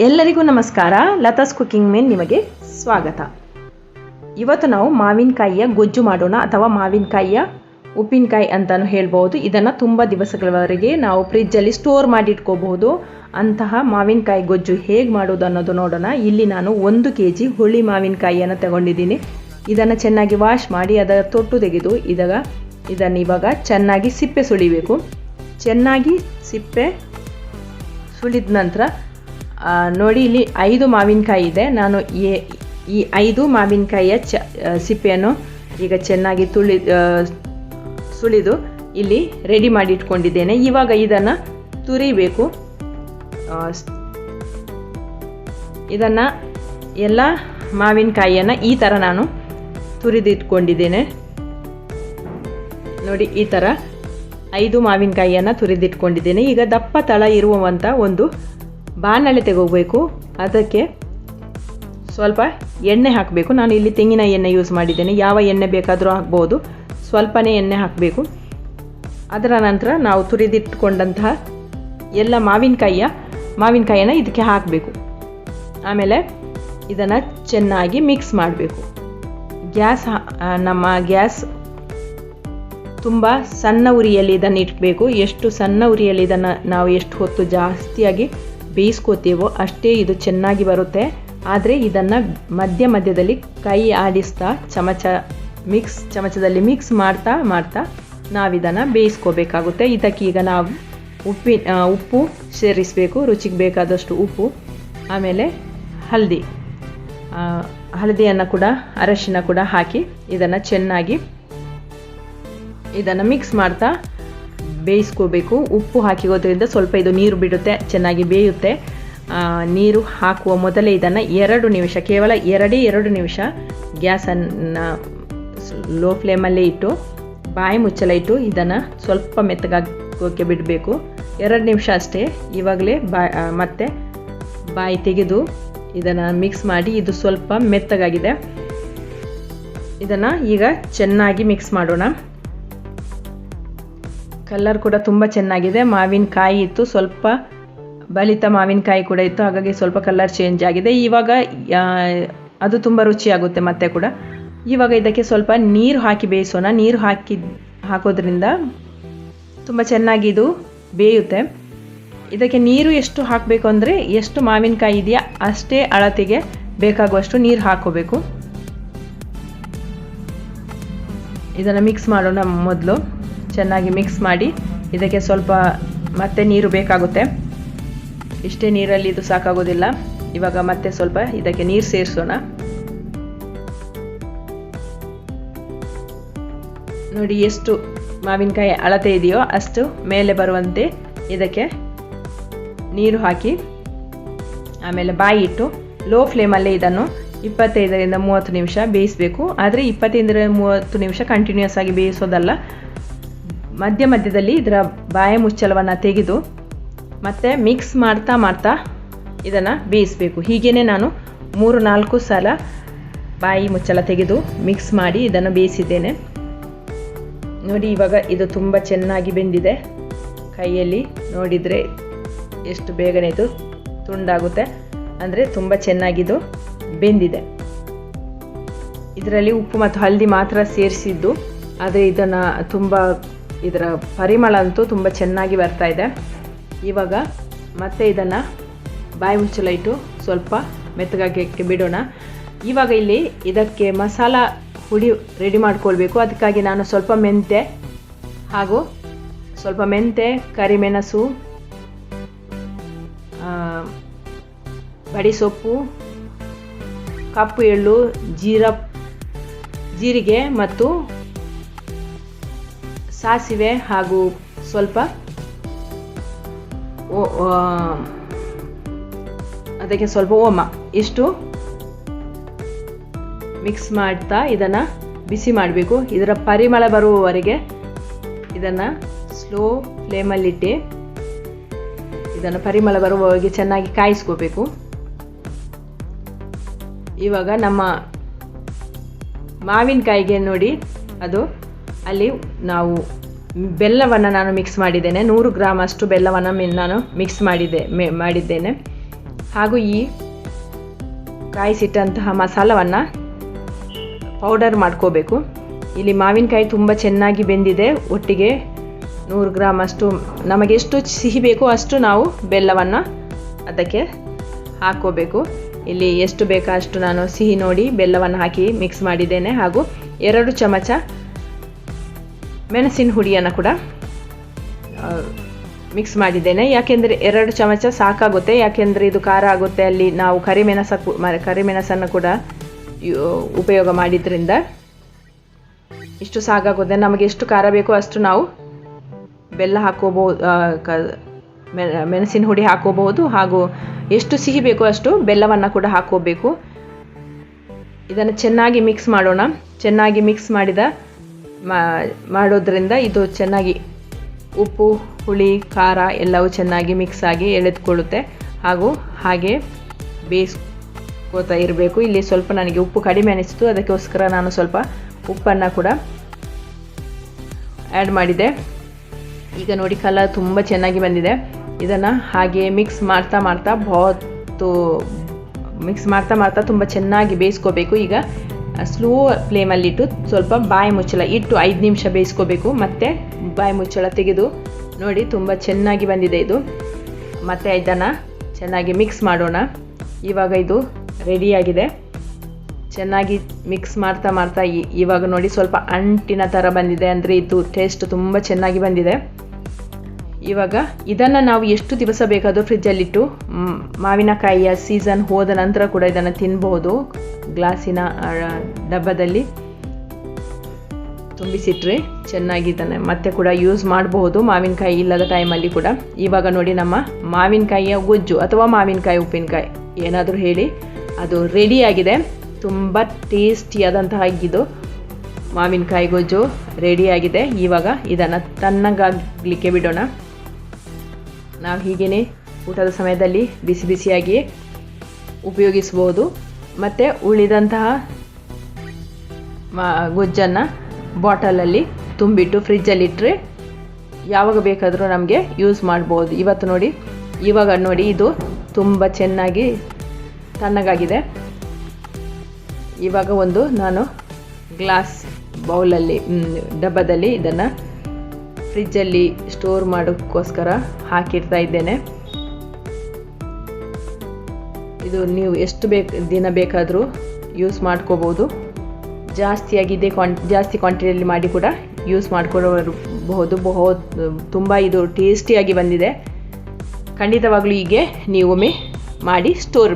ಎಲ್ಲರಿಗೂ ನಮಸ್ಕಾರ. Latha's cooking main ನಿಮಗೆ ಸ್ವಾಗತ. ಇವತ್ತು ನಾವು ಮಾವಿನಕಾಯಿಯ ಗೊಜ್ಜು ಮಾಡೋಣ ಅಥವಾ ಮಾವಿನಕಾಯಿಯ ಉಪ್ಪಿನಕಾಯಿ ಅಂತಲೂ ಹೇಳ್ಬೋದು ಇದನ್ನು ತುಂಬ ದಿವಸಗಳವರೆಗೆ ನಾವು ಫ್ರಿಜ್ಜಲ್ಲಿ ಸ್ಟೋರ್ ಮಾಡಿ ಇಟ್ಕೋಬಹುದು ಅಂತಹ ಮಾವಿನಕಾಯಿ ಗೊಜ್ಜು ಹೇಗೆ ಮಾಡೋದು ಅನ್ನೋದು ನೋಡೋಣ. ಇಲ್ಲಿ ನಾನು ಒಂದು ಕೆ ಜಿ ಹುಳಿ ಮಾವಿನಕಾಯಿಯನ್ನು ತಗೊಂಡಿದ್ದೀನಿ. ಇದನ್ನು ಚೆನ್ನಾಗಿ ವಾಶ್ ಮಾಡಿ ಅದರ ತೊಟ್ಟು ತೆಗೆದು ಇದಾಗ ಇದನ್ನು ಇವಾಗ ಚೆನ್ನಾಗಿ ಸಿಪ್ಪೆ ಸುಳಿಬೇಕು ಚೆನ್ನಾಗಿ ಸಿಪ್ಪೆ ಸುಳಿದ ನಂತರ ನೋಡಿ, ಇಲ್ಲಿ ಐದು ಮಾವಿನಕಾಯಿ ಇದೆ. ನಾನು ಈ- ಐದು ಮಾವಿನಕಾಯಿಯ ಚ ಸಿಪ್ಪೆಯನ್ನು ಈಗ ಚೆನ್ನಾಗಿ ತುಳಿ ಸುಳಿದು ಇಲ್ಲಿ ರೆಡಿ ಮಾಡಿ ಇಟ್ಕೊಂಡಿದ್ದೇನೆ. ಇವಾಗ ಇದನ್ನು ತುರಿಬೇಕು. ಇದನ್ನು ಎಲ್ಲ ಮಾವಿನಕಾಯಿಯನ್ನು ಈ ಥರ ನಾನು ತುರಿದಿಟ್ಕೊಂಡಿದ್ದೇನೆ ನೋಡಿ, ಈ ಥರ ಐದು ಮಾವಿನಕಾಯಿಯನ್ನು ತುರಿದಿಟ್ಕೊಂಡಿದ್ದೇನೆ ಈಗ ದಪ್ಪ ತಳ ಇರುವಂಥ ಒಂದು ಬಾಣಲೆ ತೆಗೋಬೇಕು. ಅದಕ್ಕೆ ಸ್ವಲ್ಪ ಎಣ್ಣೆ ಹಾಕಬೇಕು. ನಾನು ಇಲ್ಲಿ ತೆಂಗಿನ ಎಣ್ಣೆ ಯೂಸ್ ಮಾಡಿದ್ದೇನೆ. ಯಾವ ಎಣ್ಣೆ ಬೇಕಾದರೂ ಹಾಕ್ಬೋದು. ಸ್ವಲ್ಪನೇ ಎಣ್ಣೆ ಹಾಕಬೇಕು. ಅದರ ನಂತರ ನಾವು ತುರಿದಿಟ್ಕೊಂಡಂತಹ ಎಲ್ಲ ಮಾವಿನಕಾಯಿಯ, ಮಾವಿನಕಾಯಿಯನ್ನು ಇದಕ್ಕೆ ಹಾಕಬೇಕು. ಆಮೇಲೆ ಇದನ್ನು ಚೆನ್ನಾಗಿ ಮಿಕ್ಸ್ ಮಾಡಬೇಕು. ಗ್ಯಾಸ್ ನಮ್ಮ ಗ್ಯಾಸ್ ತುಂಬ ಸಣ್ಣ ಉರಿಯಲ್ಲಿ ಇದನ್ನು ಇಟ್ಬೇಕು. ಎಷ್ಟು ಸಣ್ಣ ಉರಿಯಲ್ಲಿ ಇದನ್ನು ನಾವು ಎಷ್ಟು ಹೊತ್ತು ಜಾಸ್ತಿಯಾಗಿ ಬೇಯಿಸ್ಕೋತೀವೋ ಅಷ್ಟೇ ಇದು ಚೆನ್ನಾಗಿ ಬರುತ್ತೆ. ಆದರೆ ಇದನ್ನು ಮಧ್ಯ ಮಧ್ಯದಲ್ಲಿ ಕೈ ಆಡಿಸ್ತಾ ಚಮಚ ಮಿಕ್ಸ್, ಚಮಚದಲ್ಲಿ ಮಿಕ್ಸ್ ಮಾಡ್ತಾ ಮಾಡ್ತಾ ನಾವಿದನ್ನು ಬೇಯಿಸ್ಕೋಬೇಕಾಗುತ್ತೆ. ಇದಕ್ಕೆ ಈಗ ನಾವು ಉಪ್ಪಿನ ಉಪ್ಪು ಸೇರಿಸಬೇಕು. ರುಚಿಗೆ ಬೇಕಾದಷ್ಟು ಉಪ್ಪು, ಆಮೇಲೆ ಹಲ್ದಿ ಹಳದಿಯನ್ನು ಕೂಡ, ಅರಶಿನ ಕೂಡ ಹಾಕಿ ಇದನ್ನು ಚೆನ್ನಾಗಿ ಇದನ್ನು ಮಿಕ್ಸ್ ಮಾಡ್ತಾ ಬೇಯಿಸ್ಕೋಬೇಕು ಉಪ್ಪು ಹಾಕಿರೋದ್ರಿಂದ ಸ್ವಲ್ಪ ಇದು ನೀರು ಬಿಡುತ್ತೆ, ಚೆನ್ನಾಗಿ ಬೇಯುತ್ತೆ. ನೀರು ಹಾಕುವ ಮೊದಲೇ ಇದನ್ನು ಎರಡು ನಿಮಿಷ, ಕೇವಲ ಎರಡೇ ಎರಡು ನಿಮಿಷ ಗ್ಯಾಸನ್ನು ಲೋ ಫ್ಲೇಮಲ್ಲೇ ಇಟ್ಟು, ಬಾಯಿ ಮುಚ್ಚಲ ಇಟ್ಟು ಇದನ್ನು ಸ್ವಲ್ಪ ಮೆತ್ತಗಾಗೋಕ್ಕೆ ಬಿಡಬೇಕು. ಎರಡು ನಿಮಿಷ ಅಷ್ಟೇ, ಇವಾಗಲೇ ಬಾ ಮತ್ತೆ ಬಾಯಿ ತೆಗೆದು ಇದನ್ನು ಮಿಕ್ಸ್ ಮಾಡಿ, ಇದು ಸ್ವಲ್ಪ ಮೆತ್ತಗಾಗಿದೆ. ಇದನ್ನು ಈಗ ಚೆನ್ನಾಗಿ ಮಿಕ್ಸ್ ಮಾಡೋಣ. ಕಲರ್ ಕೂಡ ತುಂಬ ಚೆನ್ನಾಗಿದೆ. ಮಾವಿನಕಾಯಿ ಇತ್ತು, ಸ್ವಲ್ಪ ಬಲಿತ ಮಾವಿನಕಾಯಿ ಕೂಡ ಇತ್ತು, ಹಾಗಾಗಿ ಸ್ವಲ್ಪ ಕಲರ್ ಚೇಂಜ್ ಆಗಿದೆ. ಇವಾಗ ಅದು ತುಂಬ ರುಚಿಯಾಗುತ್ತೆ ಮತ್ತೆ ಕೂಡ. ಇವಾಗ ಇದಕ್ಕೆ ಸ್ವಲ್ಪ ನೀರು ಹಾಕಿ ಬೇಯಿಸೋಣ. ನೀರು ಹಾಕಿ, ಹಾಕೋದ್ರಿಂದ ತುಂಬ ಚೆನ್ನಾಗಿ ಇದು ಬೇಯುತ್ತೆ. ಇದಕ್ಕೆ ನೀರು ಎಷ್ಟು ಹಾಕಬೇಕು ಅಂದರೆ ಎಷ್ಟು ಮಾವಿನಕಾಯಿ ಇದೆಯಾ ಅಷ್ಟೇ ಅಳತೆಗೆ ಬೇಕಾಗುವಷ್ಟು ನೀರು ಹಾಕೋಬೇಕು. ಇದನ್ನು ಮಿಕ್ಸ್ ಮಾಡೋಣ ಮೊದಲು. ಚೆನ್ನಾಗಿ ಮಿಕ್ಸ್ ಮಾಡಿ ಇದಕ್ಕೆ ಸ್ವಲ್ಪ ಮತ್ತೆ ನೀರು ಬೇಕಾಗುತ್ತೆ. ಇಷ್ಟೇ ನೀರಲ್ಲಿ ಇದು ಸಾಕಾಗೋದಿಲ್ಲ. ಇವಾಗ ಮತ್ತೆ ಸ್ವಲ್ಪ ಇದಕ್ಕೆ ನೀರು ಸೇರಿಸೋಣ. ನೋಡಿ ಎಷ್ಟು ಮಾವಿನಕಾಯಿ ಅಳತೆ ಇದೆಯೋ ಅಷ್ಟು ಮೇಲೆ ಬರುವಂತೆ ಇದಕ್ಕೆ ನೀರು ಹಾಕಿ, ಆಮೇಲೆ ಬಾಯಿ ಇಟ್ಟು ಲೋ ಫ್ಲೇಮಲ್ಲೇ ಇದನ್ನು ಇಪ್ಪತ್ತೈದರಿಂದ ಮೂವತ್ತು ನಿಮಿಷ ಬೇಯಿಸಬೇಕು. ಆದರೆ ಇಪ್ಪತ್ತೈದರಿಂದ ಮೂವತ್ತು ನಿಮಿಷ ಕಂಟಿನ್ಯೂಸ್ ಆಗಿ ಬೇಯಿಸೋದಲ್ಲ. ಮಧ್ಯ ಮಧ್ಯದಲ್ಲಿ ಇದರ ಬಾಯಿ ಮುಚ್ಚಳವನ್ನು ತೆಗೆದು ಮತ್ತು ಮಿಕ್ಸ್ ಮಾಡ್ತಾ ಮಾಡ್ತಾ ಇದನ್ನು ಬೇಯಿಸಬೇಕು. ಹೀಗೇ ನಾನು ಮೂರು ನಾಲ್ಕು ಸಲ ಬಾಯಿ ಮುಚ್ಚಳ ತೆಗೆದು ಮಿಕ್ಸ್ ಮಾಡಿ ಇದನ್ನು ಬೇಯಿಸಿದ್ದೇನೆ. ನೋಡಿ ಇವಾಗ ಇದು ತುಂಬ ಚೆನ್ನಾಗಿ ಬೆಂದಿದೆ. ಕೈಯಲ್ಲಿ ನೋಡಿದರೆ ಎಷ್ಟು ಬೇಗನೆ ಇದು ತುಂಡಾಗುತ್ತೆ. ಅಂದರೆ ತುಂಬ ಚೆನ್ನಾಗಿದು ಬೆಂದಿದೆ. ಇದರಲ್ಲಿ ಉಪ್ಪು ಮತ್ತು ಹಲ್ದಿ ಮಾತ್ರ ಸೇರಿಸಿದ್ದು. ಆದರೆ ಇದನ್ನು ತುಂಬ ಇದರ ಪರಿಮಳ ಅಂತೂ ತುಂಬ ಚೆನ್ನಾಗಿ ಬರ್ತಾ ಇದೆ. ಇವಾಗ ಮತ್ತೆ ಇದನ್ನು ಬಾಯಿ ಮುಚ್ಚಲ ಇಟ್ಟು ಸ್ವಲ್ಪ ಮೆತ್ತಗಾಗಿ ಬಿಡೋಣ. ಇವಾಗ ಇಲ್ಲಿ ಇದಕ್ಕೆ ಮಸಾಲ ಹುಡಿ ರೆಡಿ ಮಾಡ್ಕೊಳ್ಬೇಕು. ಅದಕ್ಕಾಗಿ ನಾನು ಸ್ವಲ್ಪ ಮೆಂತೆ ಹಾಗೂ ಸ್ವಲ್ಪ ಮೆಂತೆ ಕರಿಮೆಣಸು ಬಡಿಸೊಪ್ಪು ಕಪ್ಪು ಎಳ್ಳು, ಜೀರ, ಜೀರಿಗೆ ಮತ್ತು ಸಾಸಿವೆ ಹಾಗೂ ಸ್ವಲ್ಪ ಅದಕ್ಕೆ ಸ್ವಲ್ಪ ಓಮ. ಇಷ್ಟು ಮಿಕ್ಸ್ ಮಾಡ್ತಾ ಇದನ್ನು ಬಿಸಿ ಮಾಡಬೇಕು. ಇದರ ಪರಿಮಳ ಬರುವವರೆಗೆ ಇದನ್ನು ಸ್ಲೋ ಫ್ಲೇಮಲ್ಲಿಟ್ಟು ಇದನ್ನು ಪರಿಮಳ ಬರುವವರೆಗೆ ಚೆನ್ನಾಗಿ ಕಾಯಿಸ್ಕೋಬೇಕು. ಇವಾಗ ನಮ್ಮ ಮಾವಿನಕಾಯಿಗೆ ನೋಡಿ, ಅದು ಅಲ್ಲಿ ನಾವು ಬೆಲ್ಲವನ್ನು ನಾನು ಮಿಕ್ಸ್ ಮಾಡಿದ್ದೇನೆ. ನೂರು ಗ್ರಾಮ್ ಅಷ್ಟು ಬೆಲ್ಲವನ್ನು ನಾನು ಮಿಕ್ಸ್ ಮಾಡಿದ್ದೆ ಮಾಡಿದ್ದೇನೆ. ಹಾಗೂ ಈ ಕಾಯಿಸಿಟ್ಟಂತಹ ಮಸಾಲವನ್ನು ಪೌಡರ್ ಮಾಡ್ಕೋಬೇಕು. ಇಲ್ಲಿ ಮಾವಿನಕಾಯಿ ತುಂಬ ಚೆನ್ನಾಗಿ ಬೆಂದಿದೆ. ಒಟ್ಟಿಗೆ ನೂರು ಗ್ರಾಮ್ ಅಷ್ಟು, ನಮಗೆ ಎಷ್ಟು ಸಿಹಿ ಬೇಕೋ ಅಷ್ಟು ನಾವು ಬೆಲ್ಲವನ್ನು ಅದಕ್ಕೆ ಹಾಕ್ಕೋಬೇಕು. ಇಲ್ಲಿ ಎಷ್ಟು ಬೇಕೋ ಅಷ್ಟು ನಾನು ಸಿಹಿ ನೋಡಿ ಬೆಲ್ಲವನ್ನು ಹಾಕಿ ಮಿಕ್ಸ್ ಮಾಡಿದ್ದೇನೆ. ಹಾಗೂ ಎರಡು ಚಮಚ ಮೆಣಸಿನ ಹುಡಿಯನ್ನು ಕೂಡ ಮಿಕ್ಸ್ ಮಾಡಿದ್ದೇನೆ. ಯಾಕೆಂದರೆ ಎರಡು ಚಮಚ ಸಾಕಾಗುತ್ತೆ. ಯಾಕೆಂದರೆ ಇದು ಖಾರ ಆಗುತ್ತೆ ಅಲ್ಲಿ. ನಾವು ಕರಿಮೆಣಸ ಕರಿಮೆಣಸನ್ನು ಕೂಡ ಉಪಯೋಗ ಮಾಡಿದ್ರಿಂದ ಇಷ್ಟು ಸಾಕಾಗುತ್ತೆ. ನಮಗೆ ಎಷ್ಟು ಖಾರ ಬೇಕೋ ಅಷ್ಟು ನಾವು ಬೆಲ್ಲ ಹಾಕೋಬಹುದು ಮೆಣಸಿನ ಹುಡಿ ಹಾಕೋಬಹುದು ಹಾಗೂ ಎಷ್ಟು ಸಿಹಿ ಬೇಕೋ ಅಷ್ಟು ಬೆಲ್ಲವನ್ನು ಕೂಡ ಹಾಕೋಬೇಕು ಇದನ್ನು ಚೆನ್ನಾಗಿ ಮಿಕ್ಸ್ ಮಾಡೋಣ. ಚೆನ್ನಾಗಿ ಮಿಕ್ಸ್ ಮಾಡಿದ ಮಾಡೋದ್ರಿಂದ ಇದು ಚೆನ್ನಾಗಿ ಉಪ್ಪು, ಹುಳಿ, ಖಾರ ಎಲ್ಲವೂ ಚೆನ್ನಾಗಿ ಮಿಕ್ಸ್ ಆಗಿ ಎಳೆದುಕೊಳ್ಳುತ್ತೆ. ಹಾಗೂ ಹಾಗೆ ಬೇಯಿಸ್ಕೋತಾ ಇರಬೇಕು. ಇಲ್ಲಿ ಸ್ವಲ್ಪ ನನಗೆ ಉಪ್ಪು ಕಡಿಮೆ ಅನಿಸಿತು. ಅದಕ್ಕೋಸ್ಕರ ನಾನು ಸ್ವಲ್ಪ ಉಪ್ಪನ್ನು ಕೂಡ ಆ್ಯಡ್ ಮಾಡಿದೆ. ಈಗ ನೋಡಿ ಕಲರ್ ತುಂಬ ಚೆನ್ನಾಗಿ ಬಂದಿದೆ. ಇದನ್ನು ಹಾಗೆ ಮಿಕ್ಸ್ ಮಾಡ್ತಾ ಮಾಡ್ತಾ ಬಹತ್ತು ಮಿಕ್ಸ್ ಮಾಡ್ತಾ ಮಾಡ್ತಾ ತುಂಬ ಚೆನ್ನಾಗಿ ಬೇಯಿಸ್ಕೋಬೇಕು. ಈಗ ಸ್ಲೋ ಫ್ಲೇಮಲ್ಲಿಟ್ಟು ಸ್ವಲ್ಪ ಬಾಯಿ ಮುಚ್ಚಳ, ಇಟ್ಟು ಐದು ನಿಮಿಷ ಬೇಯಿಸ್ಕೋಬೇಕು. ಮತ್ತು ಬಾಯಿ ಮುಚ್ಚಳ ತೆಗೆದು ನೋಡಿ, ತುಂಬ ಚೆನ್ನಾಗಿ ಬಂದಿದೆ ಇದು. ಮತ್ತು ಇದನ್ನು ಚೆನ್ನಾಗಿ ಮಿಕ್ಸ್ ಮಾಡೋಣ. ಇವಾಗ ಇದು ರೆಡಿಯಾಗಿದೆ ಚೆನ್ನಾಗಿ ಮಿಕ್ಸ್ ಮಾಡ್ತಾ ಮಾಡ್ತಾ ಇವಾಗ ನೋಡಿ, ಸ್ವಲ್ಪ ಅಂಟಿನ ಥರ ಬಂದಿದೆ. ಅಂದರೆ ಇದು ಟೇಸ್ಟ್ ತುಂಬ ಚೆನ್ನಾಗಿ ಬಂದಿದೆ. ಇವಾಗ ಇದನ್ನು ನಾವು ಎಷ್ಟು ದಿವಸ ಬೇಕಾದರೂ ಫ್ರಿಜ್ಜಲ್ಲಿಟ್ಟು ಮಾವಿನಕಾಯಿಯ ಸೀಸನ್ ಹೋದ ನಂತರ ಕೂಡ ಇದನ್ನು ತಿನ್ನಬಹುದು ಗ್ಲಾಸಿನ ಡಬ್ಬದಲ್ಲಿ ತುಂಬಿಸಿಟ್ರೆ ಚೆನ್ನಾಗಿ ಇದನ್ನು ಮತ್ತೆ ಕೂಡ ಯೂಸ್ ಮಾಡಬಹುದು. ಮಾವಿನಕಾಯಿ ಇಲ್ಲದ ಟೈಮಲ್ಲಿ ಕೂಡ. ಇವಾಗ ನೋಡಿ ನಮ್ಮ ಮಾವಿನಕಾಯಿಯ ಗೊಜ್ಜು ಅಥವಾ ಮಾವಿನಕಾಯಿ ಉಪ್ಪಿನಕಾಯಿ, ಏನಾದರೂ ಹೇಳಿ. ಅದು ರೆಡಿಯಾಗಿದೆ ತುಂಬ ಟೇಸ್ಟಿಯಾದಂತಹ ಇದು ಮಾವಿನಕಾಯಿ ಗೊಜ್ಜು ರೆಡಿಯಾಗಿದೆ ಇವಾಗ ಇದನ್ನು ತಣ್ಣಗಾಗಲಿಕ್ಕೆ ಬಿಡೋಣ. ನಾವು ಹೀಗೇ ಊಟದ ಸಮಯದಲ್ಲಿ ಬಿಸಿ ಬಿಸಿಯಾಗಿ ಉಪಯೋಗಿಸ್ಬೋದು. ಮತ್ತು ಉಳಿದಂತಹ ಗೊಜ್ಜನ್ನು ಬಾಟಲಲ್ಲಿ ತುಂಬಿಟ್ಟು ಫ್ರಿಜ್ಜಲ್ಲಿಟ್ಟರೆ ಯಾವಾಗ ಬೇಕಾದರೂ ನಮಗೆ ಯೂಸ್ ಮಾಡ್ಬೋದು. ಇವತ್ತು ನೋಡಿ, ಇವಾಗ ನೋಡಿ ಇದು ತುಂಬ ಚೆನ್ನಾಗಿ ತಣ್ಣಗಾಗಿದೆ. ಇವಾಗ ಒಂದು ನಾನು ಗ್ಲಾಸ್ ಬೌಲಲ್ಲಿ ಡಬ್ಬದಲ್ಲಿ ಇದನ್ನು ಫ್ರಿಜ್ಜಲ್ಲಿ ಸ್ಟೋರ್ ಮಾಡೋಕ್ಕೋಸ್ಕರ ಹಾಕಿರ್ತಾ ಇದ್ದೇನೆ. ಇದು ನೀವು ಎಷ್ಟು ಬೇಕು, ದಿನ ಬೇಕಾದರೂ ಯೂಸ್ ಮಾಡ್ಕೋಬೋದು. ಜಾಸ್ತಿಯಾಗಿದೆ ಕ್ವಾಂಟ್ ಜಾಸ್ತಿ ಕ್ವಾಂಟಿಟಿಯಲ್ಲಿ ಮಾಡಿ ಕೂಡ ಯೂಸ್ ಮಾಡ್ಕೊಳ್ಳಬಹುದು. ಬಹು ತುಂಬ ಇದು ಟೇಸ್ಟಿಯಾಗಿ ಬಂದಿದೆ. ಖಂಡಿತವಾಗಲೂ ಹೀಗೆ ನೀವೊಮ್ಮೆ ಮಾಡಿ ಸ್ಟೋರ್